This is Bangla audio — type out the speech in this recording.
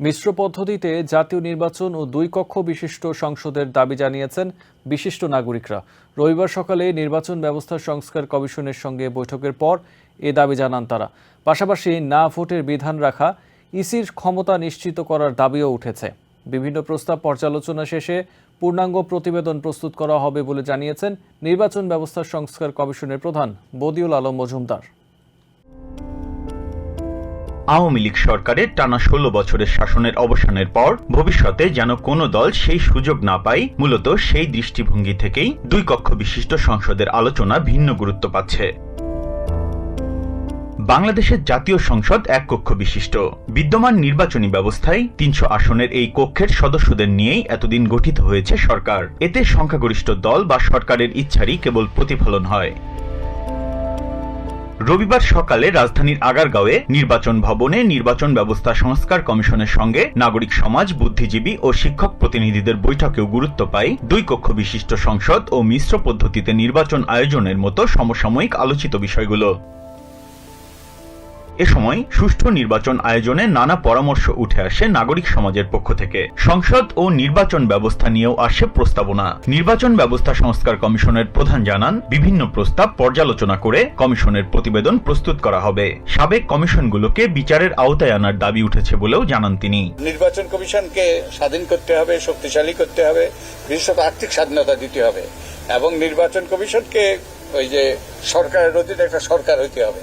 মিশ্র পদ্ধতিতে জাতীয় নির্বাচন ও দুই কক্ষ বিশিষ্ট সংসদের দাবি জানিয়েছেন বিশিষ্ট নাগরিকরা। রবিবার সকালে নির্বাচন ব্যবস্থা সংস্কার কমিশনের সঙ্গে বৈঠকের পর এ দাবি জানান তারা। পাশাপাশি না ভোটের বিধান রাখা, ইসির ক্ষমতা নিশ্চিত করার দাবিও উঠেছে। বিভিন্ন প্রস্তাব পর্যালোচনা শেষে পূর্ণাঙ্গ প্রতিবেদন প্রস্তুত করা হবে বলে জানিয়েছেন নির্বাচন ব্যবস্থা সংস্কার কমিশনের প্রধান বদিউল আলম মজুমদার। আওয়ামী লীগ সরকারের টানা ষোলো বছরের শাসনের অবসানের পর ভবিষ্যতে যেন কোনো দল সেই সুযোগ না পায়, মূলত সেই দৃষ্টিভঙ্গি থেকেই দুই কক্ষ বিশিষ্ট সংসদের আলোচনা ভিন্ন গুরুত্ব পাচ্ছে। বাংলাদেশের জাতীয় সংসদ এক কক্ষ বিশিষ্ট। বিদ্যমান নির্বাচনী ব্যবস্থায় তিনশো আসনের এই কক্ষের সদস্যদের নিয়েই এতদিন গঠিত হয়েছে সরকার। এতে সংখ্যাগরিষ্ঠ দল বা সরকারের ইচ্ছারই কেবল প্রতিফলন হয়। রবিবার সকালে রাজধানীর আগারগাঁওয়ে নির্বাচন ভবনে নির্বাচন ব্যবস্থা সংস্কার কমিশনের সঙ্গে নাগরিক সমাজ, বুদ্ধিজীবী ও শিক্ষক প্রতিনিধিদের বৈঠকেও গুরুত্ব পায় দুই কক্ষ বিশিষ্ট সংসদ ও মিশ্র পদ্ধতিতে নির্বাচন আয়োজনের মতো সমসাময়িক আলোচিত বিষয়গুলো। এ সময় সুষ্ঠু নির্বাচন আয়োজনে নানা পরামর্শ উঠে আসে নাগরিক সমাজের পক্ষ থেকে। সংসদ ও নির্বাচন ব্যবস্থা নিয়েও আসে প্রস্তাবনা। নির্বাচন ব্যবস্থা সংস্কার কমিশনের প্রধান জানান, বিভিন্ন প্রস্তাব পর্যালোচনা করে কমিশনের প্রতিবেদন প্রস্তুত করা হবে। সাবেক কমিশনগুলোকে বিচারের আওতায় আনার দাবি উঠেছে বলেও জানান তিনি। নির্বাচন কমিশনকে স্বাধীন করতে হবে, শক্তিশালী করতে হবে, বিশেষত আর্থিক স্বাধীনতা দিতে হবে এবং নির্বাচন কমিশনকে ওই যে সরকারের অধীনে একটা সরকার হইতে হবে।